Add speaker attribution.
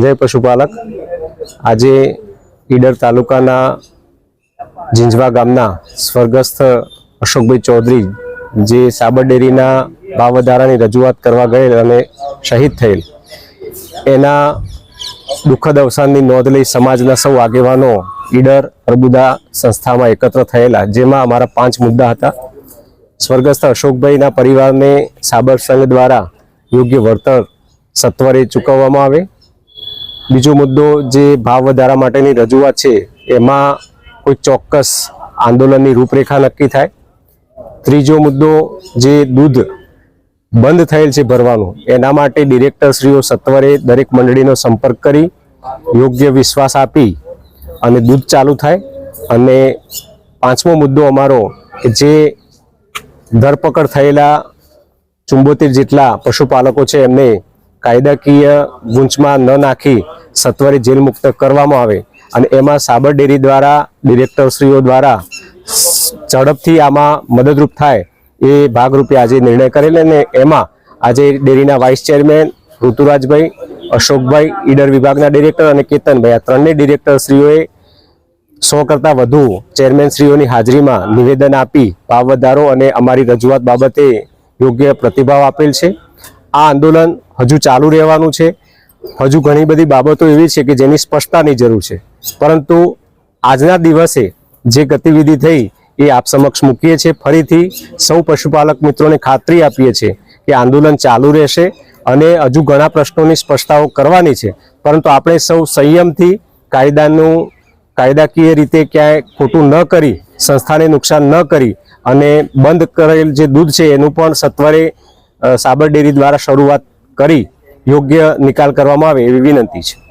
Speaker 1: જય પશુપાલક. આજે ઈડર તાલુકાના ઝીંઝવા ગામના સ્વર્ગસ્થ અશોકભાઈ ચૌધરી જે સાબર ડેરીના ભાવ વધારાની રજૂઆત કરવા ગયેલ અને શહીદ થયેલ. એના દુઃખદ અવસાનની નોંધ લઈ સમાજના સૌ આગેવાનો ઈડર અર્બુદા સંસ્થામાં એકત્ર થયેલા, જેમાં અમારા પાંચ મુદ્દા હતા. સ્વર્ગસ્થ અશોકભાઈના પરિવારને સાબર સંઘ દ્વારા યોગ્ય વળતર સત્વરે ચૂકવવામાં આવે. બીજો મુદ્દો જે ભાવ વધારા માટેની રજૂઆત છે, એમાં કોઈ ચોક્કસ આંદોલનની રૂપરેખા નક્કી થાય. ત્રીજો મુદ્દો જે દૂધ બંધ થયેલ છે ભરવાનું, એના માટે ડિરેક્ટરશ્રીઓ સત્વરે દરેક મંડળીનો સંપર્ક કરી, યોગ્ય વિશ્વાસ આપી અને દૂધ ચાલુ થાય. અને પાંચમો મુદ્દો અમારો કે જે ધરપકડ થયેલા ચુંબોતેર જેટલા પશુપાલકો છે, એમને કાયદાકીય ગુંચમાં ન નાખી સત્વરે જેલ મુક્ત કરવામાં આવે અને એમાં સાબર ડેરી દ્વારા, ડિરેક્ટરશ્રીઓ દ્વારા ઝડપથી આમાં મદદરૂપ થાય એ ભાગરૂપે આજે નિર્ણય કરેલ અને એમાં આજે ડેરીના વાઇસ ચેરમેન ઋતુરાજભાઈ, અશોકભાઈ, ઈડર વિભાગના ડિરેક્ટર અને કેતનભાઈ, આ ત્રણેય ડિરેક્ટરશ્રીઓએ સો કરતાં વધુ ચેરમેનશ્રીઓની હાજરીમાં નિવેદન આપી ભાવ વધારો અને અમારી રજૂઆત બાબતે યોગ્ય પ્રતિભાવ આપેલ છે. આ આંદોલન હજુ ચાલુ રહેવાનું છે. હજુ ઘણી બધી બાબતો એવી છે કે જેની સ્પષ્ટતાની જરૂર છે. પરંતુ આજના દિવસે જે ગતિવિધિ થઈ એ આપ સમક્ષ મૂકીએ છીએ. ફરીથી સૌ પશુપાલક મિત્રોને ખાતરી આપીએ છીએ કે આંદોલન ચાલુ રહેશે અને હજુ ઘણા પ્રશ્નોની સ્પષ્ટતાઓ કરવાની છે. પરંતુ આપણે સૌ સંયમથી કાયદાનું, કાયદાકીય રીતે ક્યાંય ખોટું ન કરી, સંસ્થાને નુકસાન ન કરી અને બંધ કરેલ જે દૂધ છે એનું પણ સત્વરે સાબર ડેરી દ્વારા શરૂઆત કરી યોગ્ય નિકાલ કરવામાં આવે એવી વિનંતી છે.